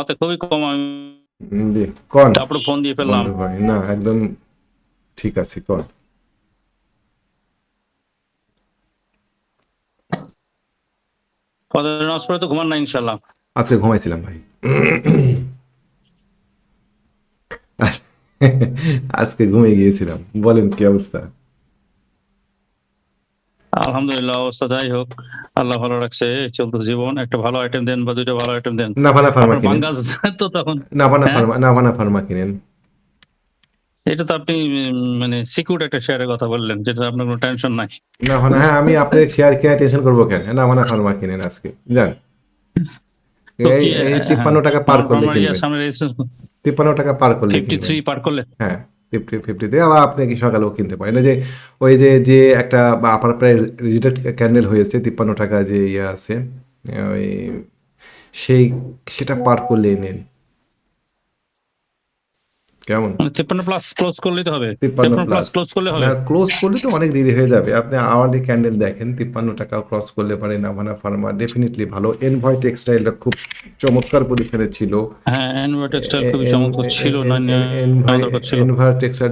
হাতে খুবই কম আমি কন। তারপরে ফোন দিয়ে ফেললাম। না একদম ঠিক আছে কন। কত নামাজ তো ঘুমান না ইনশাল্লাহ আজকে ঘুমাইছিলাম ভাই। আজকে ঘুমিয়ে গিয়েছিলাম। বলেন কি অবস্থা? আলহামদুলিল্লাহ অবস্থা যাই হোক আল্লাহ ভালো রাখছে চলতে জীবন একটা ভালো আইটেম দেন বা দুইটা ভালো আইটেম দেন। নাভানা ফার্মা কিনেন। তো তখন নাভানা হ্যাঁ? ফার্মা নাভানা ফার্মা কিনেন। এটা তো আপনি মানে সিকিউর একটা শেয়ারের কথা বললেন যেটা আপনার কোনো টেনশন নাই। নাভানা হ্যাঁ আমি আপনাদের শেয়ার কিনে টেনশন করব কেন? নাভানা ফার্মা কিনেন আজকে জান এই হ্যাঁ, তিপ্পান্ন টাকা পার করলে রেজিস্ট্রেশন তিপ্পান্ন টাকা পার করলে ফিফটি থ্রি পার করলে? হ্যাঁ। ফিফটি ফিফটিতে আবার আপনি কি সকালেও কিনতে পারেন। যে, ওই যে যে একটা আপার প্রায় রিজিটেড ক্যান্ডেল হয়েছে, তিপ্পান্ন টাকা যে ইয়ে আছে, ওই সেই, সেটা পার করলে নেন। কেমন? মানে তিপ্পান্ন প্লাস ক্লোজ করলেই তো হবে। তিপ্পান্ন প্লাস ক্লোজ করলে হবে। ক্লোজ করলে তো অনেক দেরি হয়ে যাবে। আপনি আওয়ারলি ক্যান্ডেল দেখেন তিপ্পান্ন টাকা ক্রস করলে পারে নাভানা ফার্মা ডেফিনেটলি ভালো। এনভয় টেক্সটাইলটা খুব চমৎকার পজিশনে ছিল। হ্যাঁ টেক্সটাইল চমৎকার না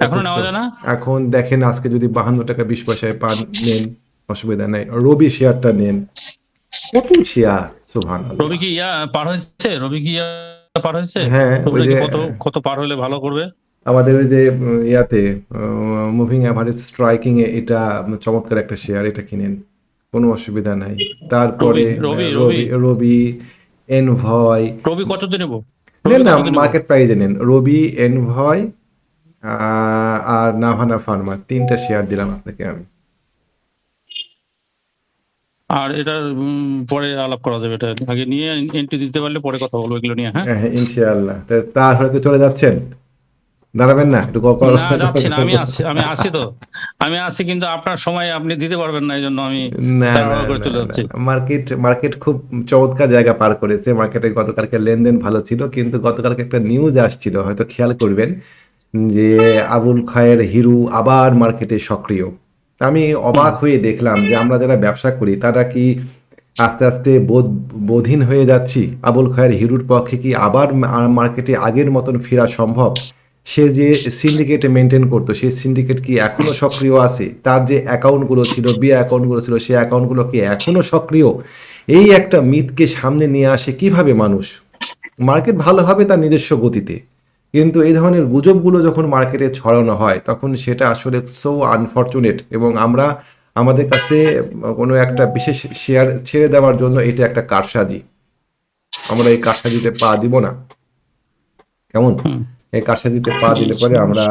এখনও নেওয়া যায় না? এখন দেখেন আজকে যদি বাহান্ন টাকা বিশ পয়সায় পান নেন অসুবিধা নাই। রবি শেয়ারটা নেন। কত শেয়ার সুভান রবি কি ইয়া পার হয়েছে? রবি কি ইয়া পার হয়েছে? হ্যাঁ কত কত পার হলে ভালো করবে? আমাদের ওই যে ইয়াতে মুভিং অ্যাভারেজ স্ট্রাইকিং এ এটা চমৎকার একটা শেয়ার এটা কিনেন। কোনো অসুবিধা নাই। তারপরে রবি, রবি। এনভয় রবি। কত নেব? নেন না? মার্কেট প্রাইজে নেন। রবি এনভয় আর নাভানা ফার্মা তিনটা শেয়ার দিলাম আপনাকে আমি। আর এটা পরে আলাপ করা যাবে। এটা আগে নিয়ে এন্ট্রি দিতে পারলে পরে কথা বলব এগুলো নিয়ে হ্যাঁ? হ্যাঁ ইনশাআল্লাহ। তা- তারপরে কি চলে যাচ্ছেন? দাঁড়াবেন না একটু গল্প না যাচ্ছি না আমি আছি আমি আসি তো। আমি আসি কিন্তু আপনার সময় আপনি দিতে পারবেন না এই জন্য আমি না করে চলে যাচ্ছি। মার্কেট মার্কেট খুব চমৎকার জায়গা পার করেছে। মার্কেটে গতকালকে লেনদেন ভালো ছিল কিন্তু গতকালকে একটা নিউজ আসছিল হয়তো খেয়াল করবেন যে আবুল খায়ের হিরু আবার মার্কেটে সক্রিয়। আমি অবাক হয়ে দেখলাম যে আমরা যারা ব্যবসা করি, তারা কি আস্তে আস্তে বোধ, বোধহীন হয়ে যাচ্ছি? আবুল খায়ের হিরুর পক্ষে কি আবার মার্কেটে আগের মতন ফেরা সম্ভব? সে যে সিন্ডিকেট মেনটেন করতো সেই সিন্ডিকেট কি এখনও সক্রিয় আছে? তার যে অ্যাকাউন্টগুলো ছিল, বি অ্যাকাউন্টগুলো ছিল সেই অ্যাকাউন্টগুলো কি এখনও সক্রিয়? এই একটা মিথকে সামনে নিয়ে আসে কীভাবে মানুষ? মার্কেট ভালো হবে তার নিজস্ব গতিতে। কিন্তু এই ধরনের গুজবগুলো যখন মার্কেটে ছড়ানো হয় তখন সেটা আসলে সো আনফর্চুনেট এবং আমরা আমাদের কাছে কোনো একটা বিশেষ শেয়ার ছেড়ে দেওয়ার জন্য এটা একটা কারসাজি। আমরা এই কারসাজিতে পা দিব না। কেমন। এই কারসাজিতে পা দিলে পরে আমরা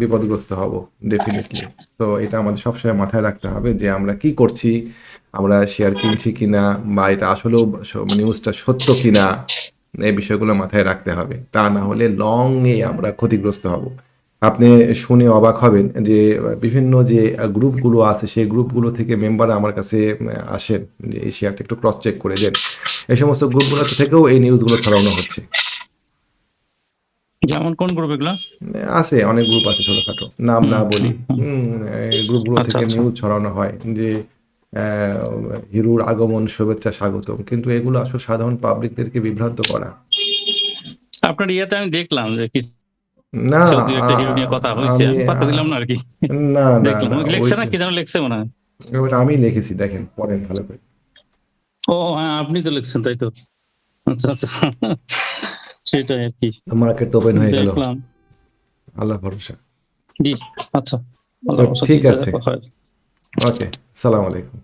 বিপদগ্রস্ত হব ডেফিনেটলি তো এটা আমাদের সবসময় মাথায় রাখতে হবে যে আমরা কি করছি আমরা শেয়ার কিনছি কিনা বা এটা আসলেও নিউজটা সত্য কিনা। এই বিষয়গুলো মাথায় রাখতে হবে। তা না হলে লং এ আমরা ক্ষতিগ্রস্ত হব। আপনি শুনে অবাক হবেন যে বিভিন্ন যে গ্রুপগুলো আছে সেই গ্রুপগুলো থেকে মেম্বার আমার কাছে আসেন যে এই শেয়ারটা একটু ক্রস চেক করে দেন। এই সমস্ত গ্রুপগুলো থেকেও এই নিউজগুলো ছড়ানো হচ্ছে। যেমন কোন গ্রুপ এগুলো? আছে অনেক গ্রুপ আছে ছোটখাটো। নাম না বলি। গ্রুপগুলো আচ্ছা, থেকে আচ্ছা। নিউজ ছড়ানো হয়। যে হিরুর আগমন শুভেচ্ছা স্বাগতম। কিন্তু এগুলো আসলে সাধারণ পাবলিকদেরকে বিভ্রান্ত করা। আপনার ইয়েতে আমি দেখলাম যে কিছু না নিয়ে কথা হয়েছে। আমি আমি- দিলাম না আর কি। না না দেখলাম। লেখছে না? কি যেন লেখছে মনে হয়। আমি লিখেছি দেখেন পড়েন ভালো করে। ও হ্যাঁ আপনি তো লিখছেন তাই তো। আচ্ছা আচ্ছা। সেটাই আর কি। মার্কেট ওপেন হয়ে গেল। দেখলাম। আল্লাহ ভরসা। জি আচ্ছা। ঠিক আছে। ওকে সালাম আলাইকুম